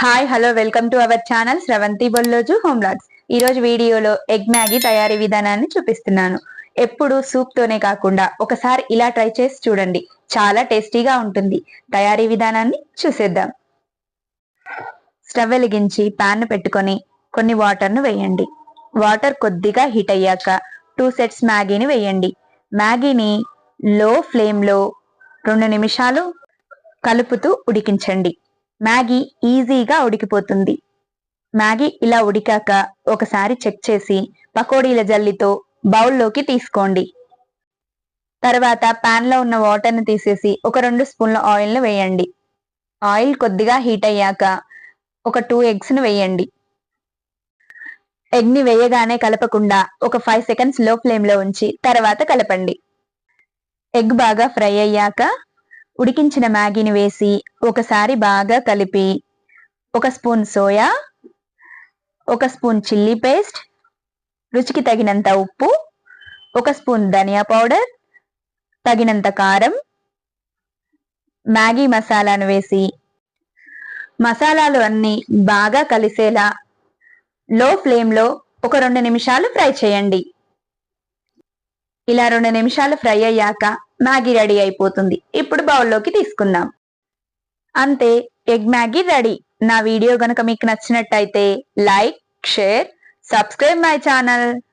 Hi hello welcome to our channel Sravanthi Bolloju home logs ఈ రోజు వీడియోలో egg Maggi తయారీ విధానాన్ని చూపిస్తున్నాను. ఎప్పుడు సూప్ తోనే కాకుండా ఒకసారి ఇలా ట్రై చేసి చూడండి. చాలా టేస్టీగా ఉంటుంది. తయారీ విధానాన్ని చూసేద్దాం. స్టవ్ వెలిగించి పాన్ పెట్టుకొని కొన్ని వాటర్ను వేయండి. వాటర్ కొద్దిగా హీట్ అయ్యాక టూ సెట్స్ మ్యాగీని వేయండి. మ్యాగీని లో ఫ్లేమ్లో రెండు నిమిషాలు కలుపుతూ ఉడికించండి. మ్యాగీ ఈజీగా ఉడికిపోతుంది. మ్యాగీ ఇలా ఉడికాక ఒకసారి చెక్ చేసి పకోడీల జల్లితో బౌల్లోకి తీసుకోండి. తర్వాత పాన్లో ఉన్న వాటర్ని తీసేసి ఒక రెండు స్పూన్ల ఆయిల్ను వేయండి. ఆయిల్ కొద్దిగా హీట్ అయ్యాక ఒక టూ ఎగ్స్ను వేయండి. ఎగ్ని వేయగానే కలపకుండా ఒక ఫైవ్ సెకండ్స్లో ఫ్లేమ్లో ఉంచి తర్వాత కలపండి. ఎగ్ బాగా ఫ్రై అయ్యాక ఉడికించిన మ్యాగీని వేసి ఒకసారి బాగా కలిపి ఒక స్పూన్ సోయా ఒక స్పూన్ చిల్లీ పేస్ట్ రుచికి తగినంత ఉప్పు ఒక స్పూన్ ధనియా పౌడర్ తగినంత కారం మ్యాగీ మసాలాను వేసి మసాలాలు అన్ని బాగా కలిసేలా లో ఫ్లేమ్లో ఒక రెండు నిమిషాలు ఫ్రై చేయండి. ఇలా రెండు నిమిషాలు ఫ్రై అయ్యాక మ్యాగీ రెడీ అయిపోతుంది. ఇప్పుడు బౌల్లోకి తీసుకుందాం. అంతే ఎగ్ మ్యాగీ రెడీ. నా వీడియో గనుక మీకు నచ్చినట్టయితే like share subscribe my channel.